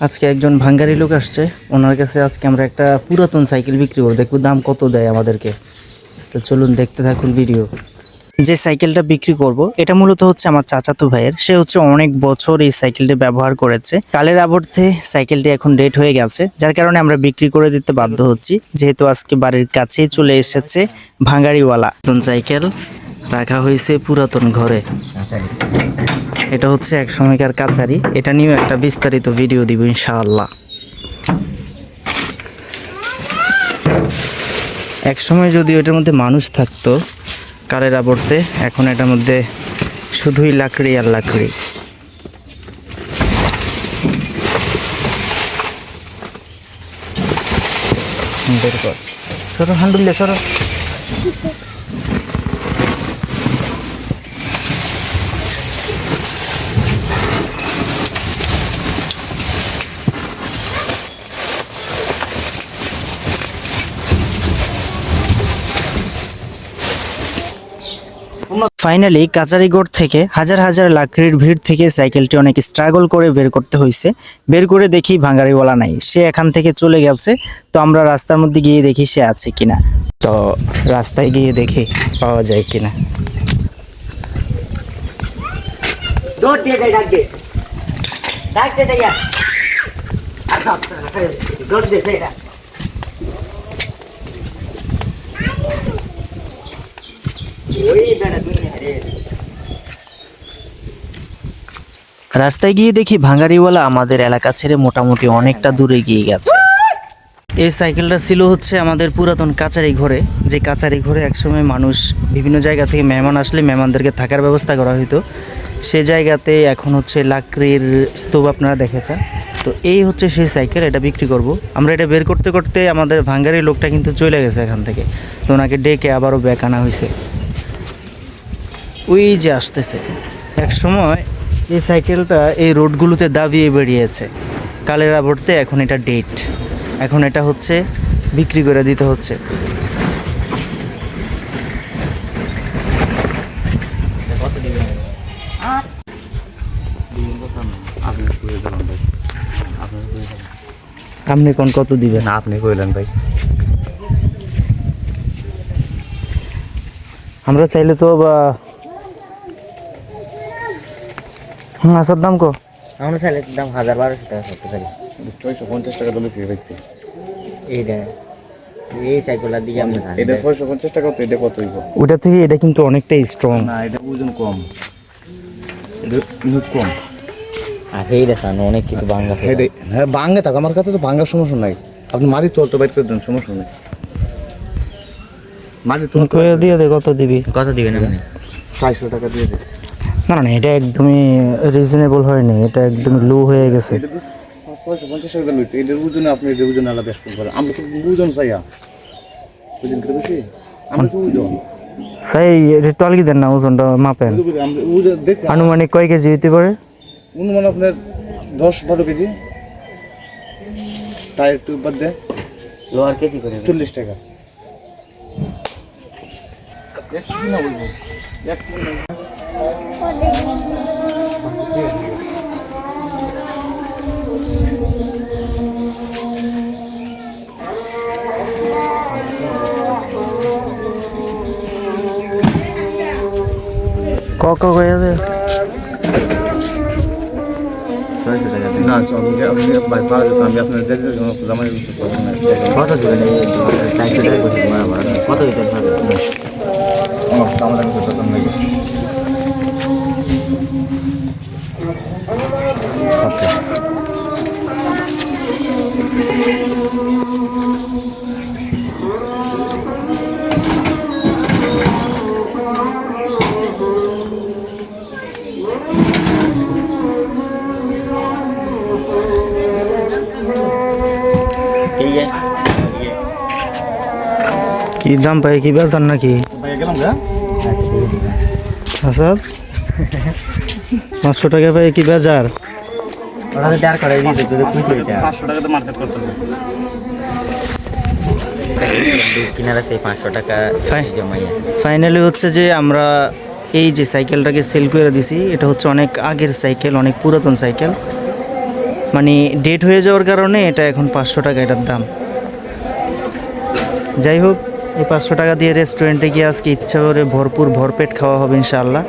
আজকে একজন ভাঙ্গারি লোক আসছে। ওনার কাছে আজকে আমরা একটা পুরাতন সাইকেল বিক্রি করব। দেখব দাম কত দেয় আমাদেরকে। তো চলুন দেখতে থাকুন ভিডিও। যে সাইকেলটা বিক্রি করব, এটা মূলত হচ্ছে আমার চাচাতো ভাইয়ের। সে হচ্ছে অনেক বছর এই সাইকেলটি ব্যবহার করেছে। কালের আবর্তে সাইকেলটি এখন ডেট হয়ে গেছে, যার কারণে আমরা বিক্রি করে দিতে বাধ্য হচ্ছি। যেহেতু আজকে বাড়ির কাছেই চলে এসেছে ভাঙ্গারিওয়ালা। নতুন সাইকেল রাখা হয়েছে পুরাতন ঘরে। এটা হচ্ছে এক সময়কার কাছারি। এটা নিয়েও একটা বিস্তারিত ভিডিও দিব ইনশাআল্লাহ। এক সময় যদি এটার মধ্যে মানুষ থাকতো, কালের আবর্তে এখন এটার মধ্যে শুধুই লাকড়ি আর লাকড়ি। বের কর। সরো হান্ডুল্লে সরো। ফাইনালি কাচারিগড় থেকে হাজার হাজার লাকড়ির ভিড় থেকে সাইকেলটি অনেক স্ট্রাগল করে বের করতে হয়েছে। বের করে দেখি ভাঙ্গারিওয়ালা নাই। সে এখান থেকে চলে গেছে। তো আমরা রাস্তার মধ্যে গিয়ে দেখি সে আছে কিনা। তো রাস্তায় গিয়ে দেখি পাওয়া যায় কিনা। ওই বেড়া রাস্তায় গিয়ে দেখি ভাঙ্গারিওয়ালা আমাদের এলাকা ছেড়ে মোটামুটি অনেকটা দূরে গিয়ে গেছে। এই সাইকেলটা ছিল হচ্ছে আমাদের পুরাতন কাচারি ঘরে, যে কাচারি ঘরে একসময় মানুষ বিভিন্ন জায়গা থেকে মেহমান আসলে মেহমানদেরকে থাকার ব্যবস্থা করা হতো সে জায়গাতে এখন হচ্ছে লাকড়ির স্তূপ আপনারা দেখেছেন। তো এই হচ্ছে সেই সাইকেল, এটা বিক্রি করব। আমরা এটা বের করতে করতে আমাদের ভাঙ্গারি লোকটা কিন্তু চলে গেছে এখান থেকে। তো ওনাকে ডেকে আবারও ব্যাক আনা হয়েছে ওই যে আসতেছে। এক সময় এই সাইকেলটা এই রোডগুলোতে দাবিয়ে বেরিয়েছে। কালের আবর্তে এখন এটা ডেট এখন এটা হচ্ছে বিক্রি করে দিতে হচ্ছে। আপনি কোন কত দিবেন? আপনি কইলেন ভাই। আমরা চাইলে তো বা হুম আসার দাম কো। আমরা চাইলে দাম হাজার বারোশো টাকা করতে পারি ছয়শো পঞ্চাশ টাকা দলেছি ব্যক্তি এইটা এই সাইকেলের দিকে আমরা এটা ছয়শো পঞ্চাশ টাকা তো এটা কত হইব? ওটা থেকে এটা কিন্তু অনেকটাই স্ট্রং না এটা ওজন কম। এটা কম। আর এই দেখানো অনেক কিছু বাংলা হ্যাঁ থাক। আমার কাছে তো সমস্যা নাই। আপনি মারি তোল তো বাইর করে দেন সমস্যা নেই। মারি তোল তো দিয়ে দে কত দিবি? কত দিবেন আপনি? চারশো টাকা দিয়ে দে। না না এটা একদমই রিজনেবল হয়নি এটা একদমই লো হয়ে গেছে। ছয়শো পঞ্চাশ টাকা লইতে। এটার ওজনে আপনি এটার ওজনে আলাদা বেশ করেন আমরা তো ওজন চাইয়া। ওজন করে বেশি আমরা তো ওজন সাই এটা টলকি দেন না ওজনটা মাপেন। আমরা ওজন দেখছি। আনুমানিক কয় কেজি হইতে পারে? অনুমান আপনার দশ বারো কেজি। টায়ার টু বাদ দেয় লোয়ার কেজি করে চল্লিশ টাকা। ক ক কয়ে দে না আমি আপনি বাই পাওয়া যেত আমি আপনার দেখতে জামাই কত দিবেন এই চারশো টাকা করে বরাবর কত দিতেন আমাদের করতাম নাকি ঠিক আছে কি দাম পাই কি বেচার নাকি ভাই গেলাম গা আসাদ পাঁচশো টাকা পাই কি বেজার ওরা তো দেড় করে দিতে যদি খুশি হইতা পাঁচশো টাকাতে মার্কেট করতে হবে। কিনারা সেই পাঁচশো টাকা জমাইয়া। ফাইনালি হচ্ছে যে আমরা এই যে সাইকেলটাকে সেল করে দিছি এটা হচ্ছে অনেক আগের সাইকেল অনেক পুরাতন সাইকেল। মানে ডেট হয়ে যাওয়ার কারণে এটা এখন পাঁচশো টাকা এটার দাম। যাই হোক এই পাঁচশো টাকা দিয়ে রেস্টুরেন্টে গিয়ে আজকে ইচ্ছা করে ভরপুর ভরপেট খাওয়া হবে ইনশাআল্লাহ।